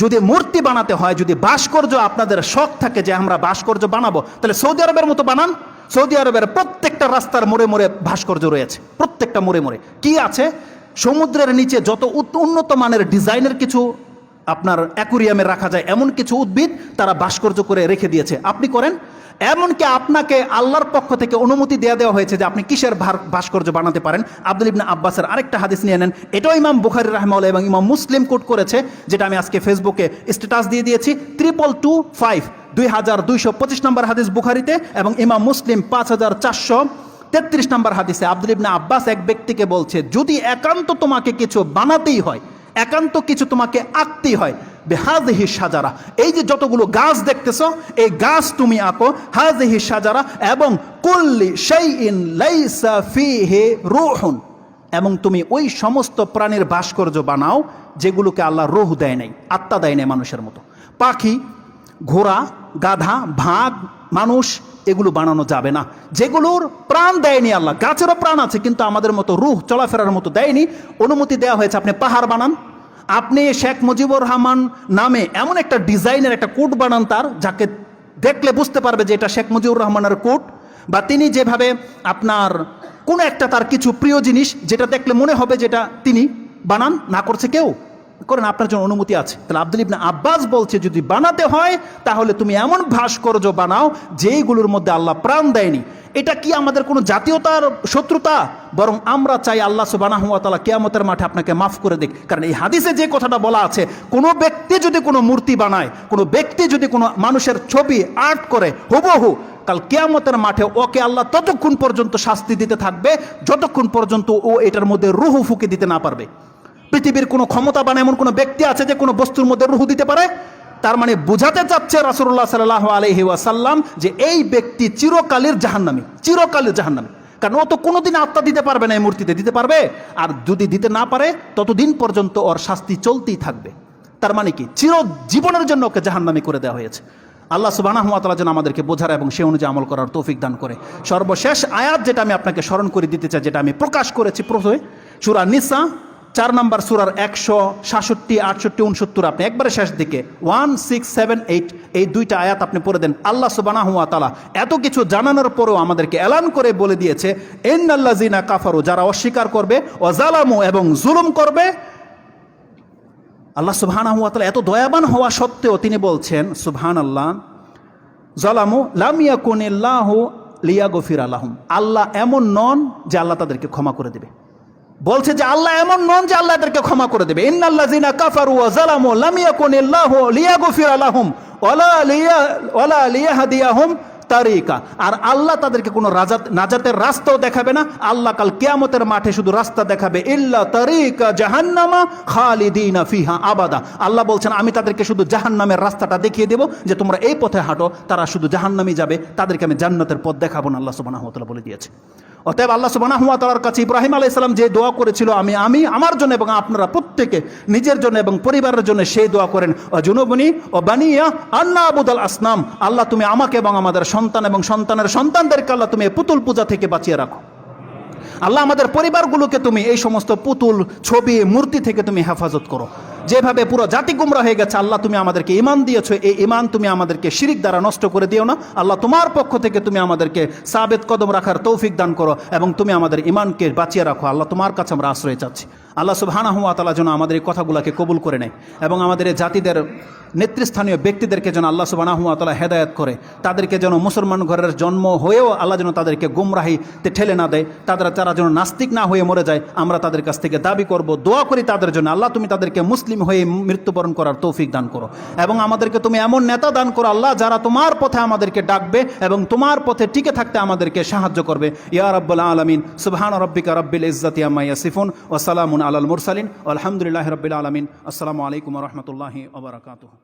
যদি মূর্তি বানাতে হয়, যদি ভাস্কর্য আপনাদের শখ থাকে যে আমরা ভাস্কর্য বানাবো, তাহলে সৌদি আরবের মতো বানান। সৌদি আরবের প্রত্যেকটা রাস্তার মোড়ে মোড়ে ভাস্কর্য রয়েছে, প্রত্যেকটা মোড়ে মোড়ে। কি আছে? সমুদ্রের নিচে যত উন্নত মানের ডিজাইনের কিছু আপনার অ্যাকুরিয়ামে রাখা যায়, এমন কিছু উদ্ভিদ তারা ভাস্কর্য করে রেখে দিয়েছে। আপনি করেন? এমনকি আপনাকে আল্লাহর পক্ষ থেকে অনুমতি দেওয়া দেওয়া হয়েছে যে আপনি কিসের ভাস্কর্য বানাতে পারেন। আব্দুল ইবনা আব্বাসের আরেকটা হাদিস নিয়ে নেন। এটাও ইমাম বুখারি রহমাউল্লাহ এবং ইমাম মুসলিম কোট করেছে, যেটা আমি আজকে ফেসবুকে স্ট্যাটাস দিয়ে দিয়েছি। ট্রিপল টু ফাইভ দুই হাজার দুইশো পঁচিশ নম্বর হাদিস বুখারিতে এবং ইমাম মুসলিম পাঁচ হাজার চারশো তেত্রিশ নম্বর হাদিসে। আব্দুল ইবনা আব্বাস এক ব্যক্তিকে বলছে, যদি একান্ত তোমাকে কিছু বানাতেই হয়, একান্ত কিছু তোমাকে আঁকতেই হয় বেহাজহি সাজারা। এই যে যতগুলো গাছ দেখতেছ, এই গাছ তুমি আঁকো। হাজহি সাজারা এবং কুল্লি সেই ইন ফিহে রুহুন। এবং তুমি ওই সমস্ত প্রাণীর ভাস্কর্য বানাও, যেগুলোকে আল্লাহ রুহ দেয় নাই, আত্মা দেয় নাই মানুষের মতো। পাখি, ঘোড়া, গাধা ভাগ মানুষ, এগুলো বানানো যাবে না। যেগুলোর প্রাণ দেয়নি আল্লাহ। গাছেরও প্রাণ আছে, কিন্তু আমাদের মতো রুহ চলাফেরার মতো দেয়নি। অনুমতি দেওয়া হয়েছে, আপনি পাহাড় বানান। আপনি শেখ মুজিবুর রহমান নামে এমন একটা ডিজাইনের একটা কোট বানান তার, যাকে দেখলে বুঝতে পারবে যে এটা শেখ মুজিবুর রহমানের কোট, বা তিনি যেভাবে আপনার কোনো একটা তার কিছু প্রিয় জিনিস যেটা দেখলে মনে হবে যেটা তিনি বানান, না করছে কেউ। করেন, আপনার জন্য অনুমতি আছে। তাহলে আব্দুল ইবনা আব্বাস বলছে, যদি বানাতে হয়, তাহলে তুমি এমন ভাস্কর্য বানাও যেইগুলোর মধ্যে আল্লাহ প্রাণ দেয়নি। এটা কি আমাদের কোনো জাতীয়তার শত্রুতা? বরং আমরা চাই আল্লাহ সুবানাহ তালা কেয়ামতের মাঠে আপনাকে মাফ করে দিক। কারণ এই হাদিসে যে কথাটা বলা আছে, কোনো ব্যক্তি যদি কোনো মূর্তি বানায়, কোনো ব্যক্তি যদি কোনো মানুষের ছবি আর্ট করে, হুবহু কাল কেয়ামতের মাঠে ওকে আল্লাহ ততক্ষণ পর্যন্ত শাস্তি দিতে থাকবে, যতক্ষণ পর্যন্ত ও এটার মধ্যে রুহু ফুকে দিতে না পারবে। পৃথিবীর কোনো ক্ষমতাবান এমন কোনো ব্যক্তি আছে যে কোনো বস্তুর মধ্যে রুহু দিতে পারে? তার মানে বোঝাতে চাচ্ছে রাসুল্লাহ সাল্লাহ আলহি ওয়াসাল্লাম যে এই ব্যক্তি চিরকালের জাহান্নামী চিরকালের জাহান্নামী। কারণ ও তো কোনোদিন আত্মা দিতে পারবে না এই মূর্তিতে, দিতে পারবে? আর যদি দিতে না পারে, ততদিন পর্যন্ত ওর শাস্তি চলতেই থাকবে। তার মানে কি? চির জীবনের জন্য ওকে জাহান্নামি করে দেওয়া হয়েছে। আল্লাহ সুবানাহতালা যেন আমাদেরকে বোঝার এবং সে অনুযায়ী আমল করার তৌফিক দান করে। সর্বশেষ আয়াত যেটা আমি আপনাকে স্মরণ করে দিতে চাই, যেটা আমি প্রকাশ করেছি প্রথমে, সুরা নিসা চার নম্বর সুরার একশো সাতষট্টি, আটষট্টি, উনসত্তর আপনি একবারে শেষ দিকে। ওয়ান, সিক্স, সেভেন, এইট, এই দুইটা আয়াত আপনি পড়ে দেন। আল্লাহ সুবানাহুয়া তালা এত কিছু জানানোর পরেও আমাদেরকে এলান করে বলে দিয়েছে এন আল্লাহ জিনা কাফারু যারা অস্বীকার করবে ওজালামু এবং জুলুম করবে। আল্লাহ সুবহানাহু ওয়া তাআলা এত দয়াবান হওয়া সত্ত্বেও তিনি বলছেন সুবহান আল্লাহ জলামু লাম লিয়া লিয়াগফির আলাহুম আল্লাহ এমন নন যে আল্লাহ তাদেরকে ক্ষমা করে দেবে। বলছে যে আল্লাহ এমন নন যে আল্লাহ এদেরকে ক্ষমা করে দেবে। ইন্নাল্লাযিনা কাফারু ওয়া যালামু লাম ইয়াকুনিল্লাহু লিয়াগফির আলাহুম ওয়ালা লিয়া, ওয়ালা লিয়াহদিয়াহুম তারিকা। আর আল্লাহ তাদেরকে কোনো রাজাত, নাজাতের রাস্তাও দেখাবে না। আল্লাহ কাল কেয়ামতের মাঠে শুধু রাস্তা দেখাবে। ইল্লা তারিকা জাহান্নামা খালিদিনা ফিহা আবাদা। আল্লাহ বলছেন, আমি তাদেরকে শুধু জাহান্নামের রাস্তাটা দেখিয়ে দেব যে তোমরা এই পথে হাঁটো, তারা শুধু জাহান্নামই যাবে। তাদেরকে আমি জান্নাতের পথ দেখাবো না, আল্লাহ সুবহানাহু ওয়া তাআলা বলে দিয়েছে। অতএব আল্লাহ সুবহানাহু ওয়া তাআলার কাছে ইব্রাহিম আলাইহিস সালাম যে দোয়া করেছিল, আমি আমি আমার জন্য এবং আপনারা প্রত্যেকে নিজের জন্য এবং পরিবারের জন্য সেই দোয়া করেন। ও জুনুবনি ও বানিয়া আন্না আবুদাল আসনাম, আল্লাহ তুমি আমাকে এবং আমাদের সন্তান এবং সন্তানের সন্তানদেরকে আল্লাহ তুমি পুতুল পূজা থেকে বাঁচিয়ে রাখো। আল্লাহ আমাদের পরিবারগুলোকে তুমি এই সমস্ত পুতুল, ছবি, মূর্তি থেকে তুমি হেফাজত করো। যেভাবে পুরো জাতি গুমরা হয়ে গেছে, আল্লাহ তুমি আমাদেরকে ইমান দিয়েছ, এই ইমান তুমি আমাদেরকে শিরিক দ্বারা নষ্ট করে দিও না। আল্লাহ তোমার পক্ষ থেকে তুমি আমাদেরকে সাবেদ কদম রাখার তৌফিক দান করো এবং তুমি আমাদের ইমানকে বাঁচিয়ে রাখো। আল্লাহ তোমার কাছে আমরা আশ্রয় চাচ্ছি। আল্লাহ সুবহানা হুয়া তালা যেন আমাদের এই কথাগুলোকে কবুল করে নেয় এবং আমাদের এই জাতিদের, নেতৃস্থানীয় ব্যক্তিদেরকে যেন আল্লাহ সুবাহ তালা হেদায়ত করে, তাদেরকে যেন মুসলমান ঘরের জন্ম হয়েও আল্লাহ যেন তাদেরকে গুমরাহিতে ঠেলে না দেয় তারা তারা যেন নাস্তিক না হয়ে মরে যায়, আমরা তাদের কাছ থেকে দাবি করব, দোয়া করি তাদের জন্য, আল্লাহ তুমি তাদেরকে মুসলিম হয়ে মৃত্যুবরণ করার তৌফিক দান করো এবং আমাদেরকে তুমি এমন নেতা দান করো, আল্লাহ যারা তোমার পথে আমাদেরকে ডাকবে এবং তোমার পথে টিকে থাকতে আমাদেরকে সাহায্য করবে। ইয়া রব্বুল আলমিন, সুবহান রব্বিকা রব্বিল ইজ্জাতি আম্মা ইয়াসিফুন, ওয়া সালামুন আলাল মুরসালিন আলহামদুলিল্লাহ রবিল আলমিন। আসসালামু আলাইকুম রহমতুল্লাহি ওবরাকাতুহ